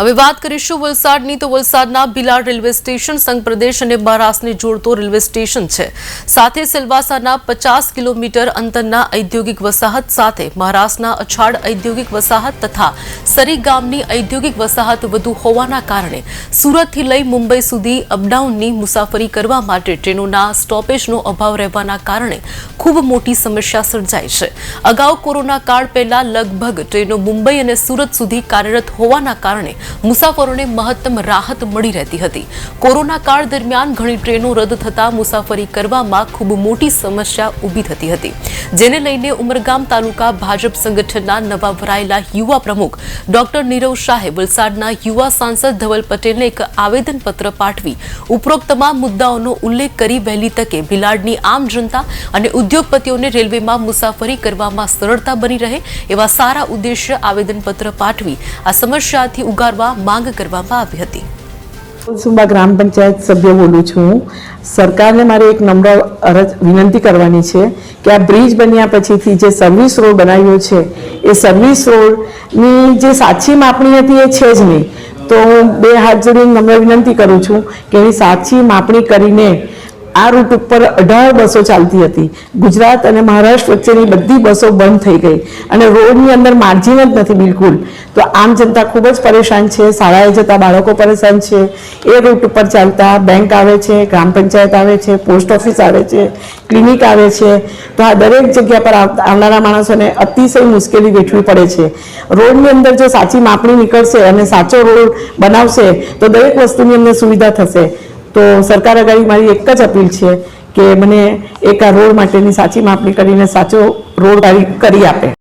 હવે વાત કરીશું વલસાડની. તો વલસાડના ભિલાડ રેલવે સ્ટેશન સંઘ પ્રદેશ અને મહારાષ્ટ્રને જોડતો રેલવે સ્ટેશન છે. સાથે સેલવાસાના પચાસ કિલોમીટર અંતરના ઔદ્યોગિક વસાહત સાથે મહારાષ્ટ્રના અછાડ ઔદ્યોગિક વસાહત તથા સરી ગામની ઔદ્યોગિક વસાહત વધુ હોવાના કારણે સુરતથી લઈ મુંબઈ સુધી અપડાઉનની મુસાફરી કરવા માટે ટ્રેનોના સ્ટોપેજનો અભાવ રહેવાના કારણે ખૂબ મોટી સમસ્યા સર્જાય છે. અગાઉ કોરોના કાળ પહેલા લગભગ ટ્રેનો મુંબઈ અને સુરત સુધી કાર્યરત હોવાના કારણે મુસાફરોને મહત્તમ રાહત મળી રહેતી હતી. કોરોના કાળ દરમિયાન ઘણી ટ્રેનો રદ થતા મુસાફરી કરવામાં ખૂબ મોટી સમસ્યા ઊભી થતી હતી. જેને લઈને ઉમરગામ તાલુકા ભાજપ સંગઠનના નવા ભરાયેલા યુવા પ્રમુખ ડોક્ટર નીરવ શાહે વલસાડના યુવા સાંસદ ધવલ પટેલને એક આવેદનપત્ર પાઠવી ઉપરોક્ત તમામ મુદ્દાઓનો ઉલ્લેખ કરી વહેલી તકે ભિલાડની આમ જનતા અને ઉદ્યોગપતિઓને રેલવેમાં મુસાફરી કરવામાં સરળતા બની રહે એવા સારા ઉદ્દેશ્ય આવેદનપત્ર પાઠવી આ સમસ્યાથી ઉગારવા માંગ કરવામાં આવી હતી. સુબા ગ્રામ પંચાયત સભ્ય બોલું છું. સરકારને મારે એક નમ્ર અરજ વિનંતી કરવાની છે કે આ બ્રિજ બન્યા પછીથી જે સર્વિસ રોડ બનાવ્યો છે, એ સર્વિસ રોડની જે સાચી માપણી હતી એ છે જ નહીં. તો હું બે હાથ જોડીને નમ્ર વિનંતી કરું છું કે એની સાચી માપણી કરીને આ રૂટ ઉપર અઢાર બસો ચાલતી હતી. ગુજરાત અને મહારાષ્ટ્ર વચ્ચેની બધી બસો બંધ થઈ ગઈ અને રોડની અંદર માર્જિન જ નથી બિલકુલ. તો આમ જનતા ખૂબ જ પરેશાન છે, શાળાએ જતા બાળકો પરેશાન છે, એ રૂટ ઉપર ચાલતા બેંક આવે છે, ગ્રામ પંચાયત આવે છે, પોસ્ટ ઓફિસ આવે છે, ક્લિનિક આવે છે. તો આ દરેક જગ્યા પર આવ- આવનારા માણસોને અતિશય મુશ્કેલી વેઠવી પડે છે. રોડની અંદર જો સાચી માપણી નીકળશે અને સાચો રોડ બનાવશે, તો દરેક વસ્તુની અંદર સુવિધા થશે. તો સરકાર આગળ મારી એક જ અપીલ છે કે મને એક આ રોડ માટેની સાચી માપણી કરીને સાચો રોડ કરી આપે.